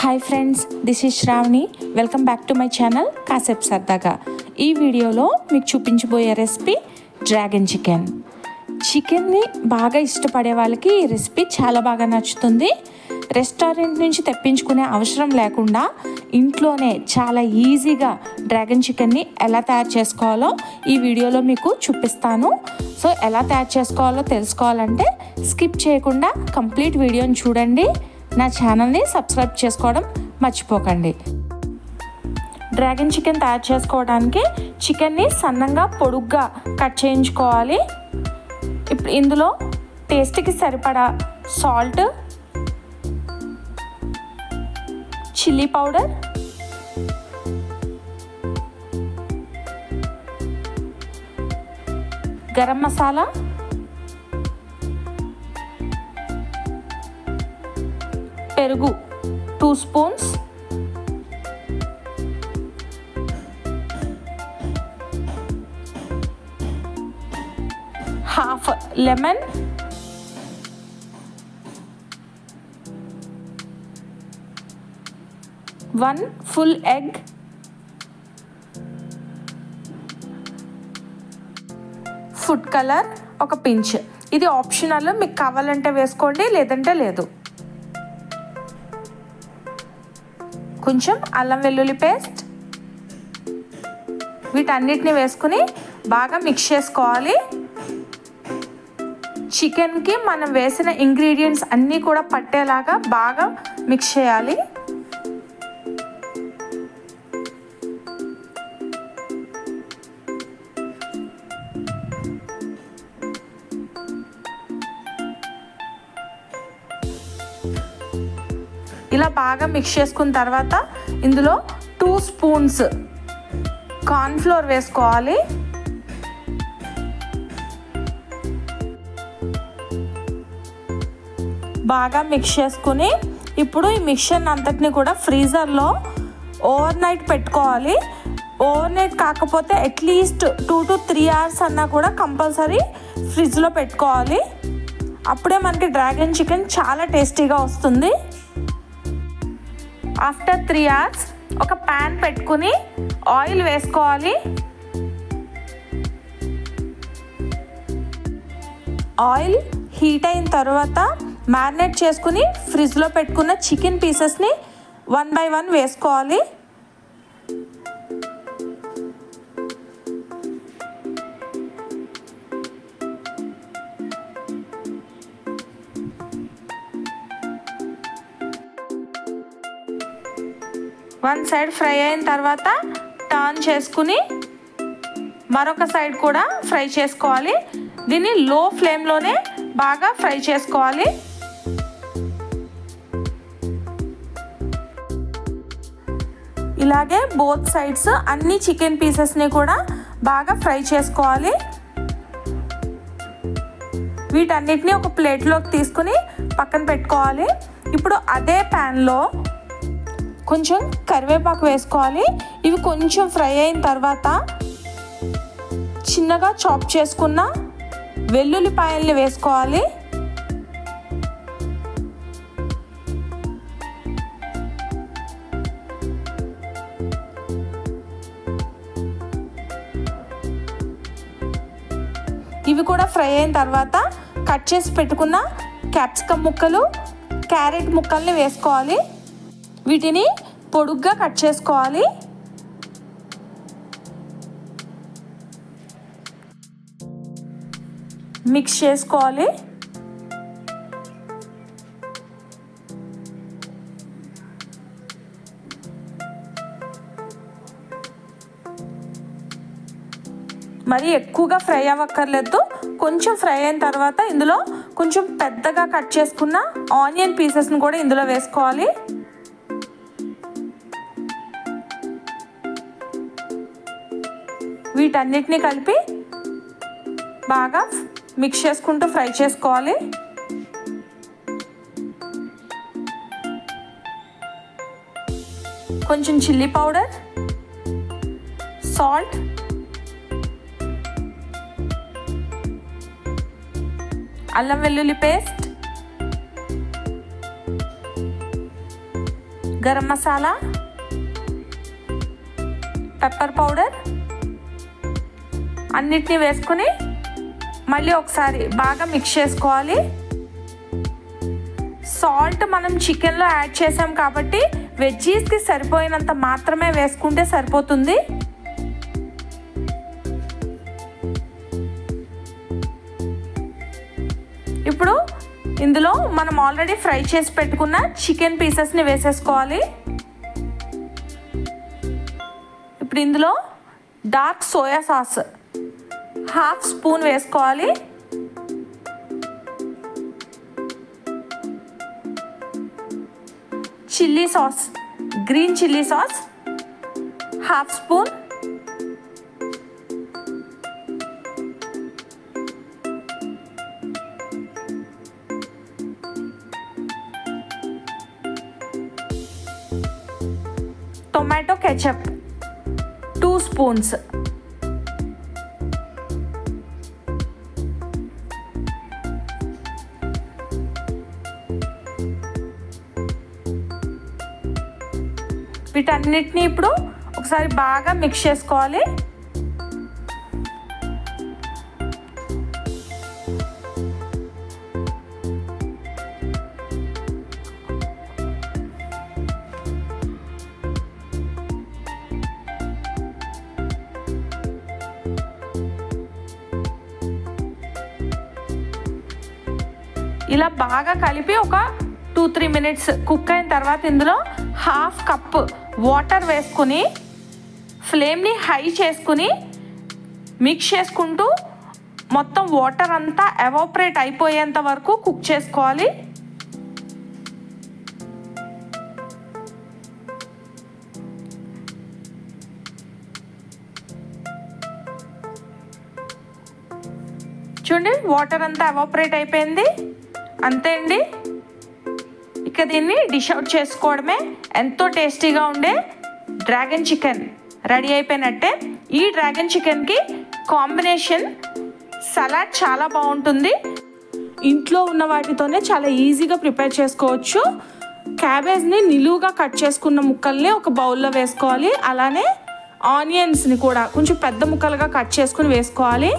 Hi friends this is Shravani welcome back to my channel కాసేపు సరదాగా ఈ వీడియోలో మీకు చూపించబోయే రెసిపీ డ్రాగన్ చికెన్ చికెన్ని బాగా ఇష్టపడే వాళ్ళకి ఈ రెసిపీ చాలా బాగా నచ్చుతుంది. రెస్టారెంట్ నుంచి తెప్పించుకునే అవసరం లేకుండా ఇంట్లోనే చాలా ఈజీగా డ్రాగన్ చికెన్ని ఎలా తయారు చేసుకోవాలో ఈ వీడియోలో మీకు చూపిస్తాను. సో ఎలా తయారు చేసుకోవాలో తెలుసుకోవాలంటే స్కిప్ చేయకుండా కంప్లీట్ వీడియోని చూడండి. నా ఛానల్ని సబ్స్క్రైబ్ చేసుకోవడం మర్చిపోకండి. డ్రాగన్ చికెన్ తయారు చేసుకోవడానికి చికెన్ని సన్నంగా పొడుగ్గా కట్ చేయించుకోవాలి. ఇప్పుడు ఇందులో టేస్ట్కి సరిపడా salt chilli powder garam masala పెరుగు. Two spoons half lemon one full egg food colour ఒక పించ్. ఇది ఆప్షనల్ మీకు కావాలంటే వేసుకోండి లేదంటే లేదు. కొంచెం అల్లం వెల్లుల్లి పేస్ట్. వీటన్నిటిని వేసుకుని బాగా మిక్స్ చేసుకోవాలి. చికెన్కి మనం వేసిన ఇంగ్రీడియంట్స్ అన్నీ కూడా పట్టేలాగా బాగా మిక్స్ చేయాలి. ఇలా బాగా మిక్స్ చేసుకున్న తర్వాత ఇందులో టూ స్పూన్స్ కార్న్ఫ్లోర్ వేసుకోవాలి. బాగా మిక్స్ చేసుకుని ఇప్పుడు ఈ మిక్చర్ అంతటిని కూడా ఫ్రీజర్లో ఓవర్ నైట్ పెట్టుకోవాలి. ఓవర్ నైట్ కాకపోతే at least two to three hours అన్నా కూడా కంపల్సరీ ఫ్రిడ్జ్లో పెట్టుకోవాలి. అప్పుడే మనకి డ్రాగన్ చికెన్ చాలా టేస్టీగా వస్తుంది. ఆఫ్టర్ త్రీ అవర్స్ ఒక ప్యాన్ పెట్టుకుని ఆయిల్ వేసుకోవాలి. ఆయిల్ హీట్ అయిన తర్వాత మ్యారినేట్ చేసుకుని ఫ్రిడ్జ్లో పెట్టుకున్న చికెన్ పీసెస్ని వన్ బై వన్ వేసుకోవాలి. వన్ సైడ్ ఫ్రై అయిన తర్వాత టర్న్ చేసుకుని మరొక సైడ్ కూడా ఫ్రై చేసుకోవాలి. దీన్ని లో ఫ్లేమ్లోనే బాగా ఫ్రై చేసుకోవాలి. ఇలాగే బోత్ సైడ్స్ అన్ని చికెన్ పీసెస్ని కూడా బాగా ఫ్రై చేసుకోవాలి. వీటన్నిటిని ఒక ప్లేట్లోకి తీసుకుని పక్కన పెట్టుకోవాలి. ఇప్పుడు అదే ప్యాన్లో కొంచెం కరివేపాకు వేసుకోవాలి. ఇవి కొంచెం ఫ్రై అయిన తర్వాత చిన్నగా చాప్ చేసుకున్న వెల్లుల్లిపాయల్ని వేసుకోవాలి. ఇవి కూడా ఫ్రై అయిన తర్వాత కట్ చేసి పెట్టుకున్న క్యాప్సికమ్ ముక్కలు క్యారెట్ ముక్కల్ని వేసుకోవాలి. వీటిని పొడుగ్గా కట్ చేసుకోవాలి. మిక్స్ చేసుకోవాలి. మరి ఎక్కువగా ఫ్రై అవ్వక్కర్లేదు. కొంచెం ఫ్రై అయిన తర్వాత ఇందులో కొంచెం పెద్దగా కట్ చేసుకున్న ఆనియన్ పీసెస్ని కూడా ఇందులో వేసుకోవాలి. వీటన్నిటిని కలిపి బాగా మిక్స్ చేసుకుంటూ ఫ్రై చేసుకోవాలి. కొంచెం చిల్లీ పౌడర్ సాల్ట్ అల్లం వెల్లుల్లి paste garam masala pepper powder అన్నిటినీ వేసుకుని మళ్ళీ ఒకసారి బాగా మిక్స్ చేసుకోవాలి. సాల్ట్ మనం చికెన్లో యాడ్ చేసాం కాబట్టి వెజ్జీస్కి సరిపోయినంత మాత్రమే వేసుకుంటే సరిపోతుంది. ఇప్పుడు ఇందులో మనం ఆల్రెడీ ఫ్రై చేసి పెట్టుకున్న చికెన్ పీసెస్ని వేసేసుకోవాలి. ఇప్పుడు ఇందులో dark soya sauce half spoon వేసుకోవాలి. Chilli sauce green chilli sauce half spoon. Tomato ketchup two spoons. వీటన్నిటిని ఇప్పుడు ఒకసారి బాగా మిక్స్ చేసుకోవాలి. ఇలా బాగా కలిపి ఒక టూ త్రీ మినిట్స్ కుక్ అయిన తర్వాత ఇందులో హాఫ్ కప్ వాటర్ వేసుకుని ఫ్లేమ్ని హై చేసుకుని మిక్స్ చేసుకుంటూ మొత్తం వాటర్ అంతా ఎవాపరేట్ అయిపోయేంత వరకు కుక్ చేసుకోవాలి. చూడండి వాటర్ అంతా ఎవాపరేట్ అయిపోయింది. అంతే అండి. ఇక దీన్ని డిష్ అవుట్ చేసుకోవడమే. ఎంతో టేస్టీగా ఉండే డ్రాగన్ చికెన్ రెడీ అయిపోయినట్టే. ఈ డ్రాగన్ చికెన్కి కాంబినేషన్ సలాడ్ చాలా బాగుంటుంది. ఇంట్లో ఉన్న వాటితోనే చాలా ఈజీగా ప్రిపేర్ చేసుకోవచ్చు. క్యాబేజ్ని నిలువుగా కట్ చేసుకున్న ముక్కల్ని ఒక బౌల్లో వేసుకోవాలి. అలానే ఆనియన్స్ని కూడా కొంచెం పెద్ద ముక్కలుగా కట్ చేసుకుని వేసుకోవాలి.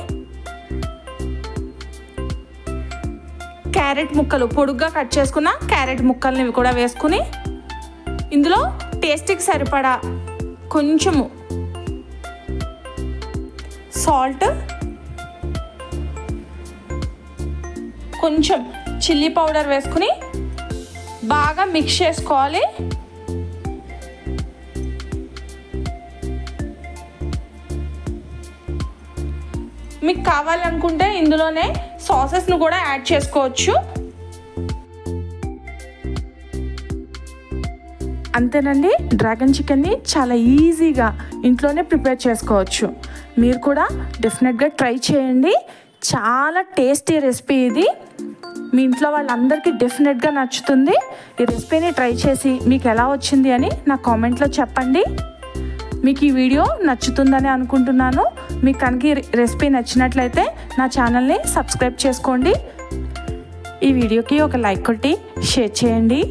క్యారెట్ ముక్కలు పొడుగ్గా కట్ చేసుకున్న క్యారెట్ ముక్కల్ని కూడా వేసుకుని ఇందులో టేస్ట్కి సరిపడా కొంచెము సాల్ట్ కొంచెం చిల్లీ పౌడర్ వేసుకుని బాగా మిక్స్ చేసుకోవాలి. మీకు కావాలనుకుంటే ఇందులోనే సాసెస్ను కూడా యాడ్ చేసుకోవచ్చు. అంతేనండి డ్రాగన్ చికెన్ని చాలా ఈజీగా ఇంట్లోనే ప్రిపేర్ చేసుకోవచ్చు. మీరు కూడా డెఫినెట్గా ట్రై చేయండి. చాలా టేస్టీ రెసిపీ ఇది. మీ ఇంట్లో వాళ్ళందరికీ డెఫినెట్గా నచ్చుతుంది. ఈ రెసిపీని ట్రై చేసి మీకు ఎలా వచ్చింది అని నా కామెంట్లో చెప్పండి. మీకు ఈ వీడియో నచ్చుతుందని అనుకుంటున్నాను. మీకు కనుక రెసిపీ నచ్చినట్లయితే నా ఛానల్ని సబ్స్క్రైబ్ చేసుకోండి. ఈ వీడియోకి ఒక లైక్ కొట్టి షేర్ చేయండి.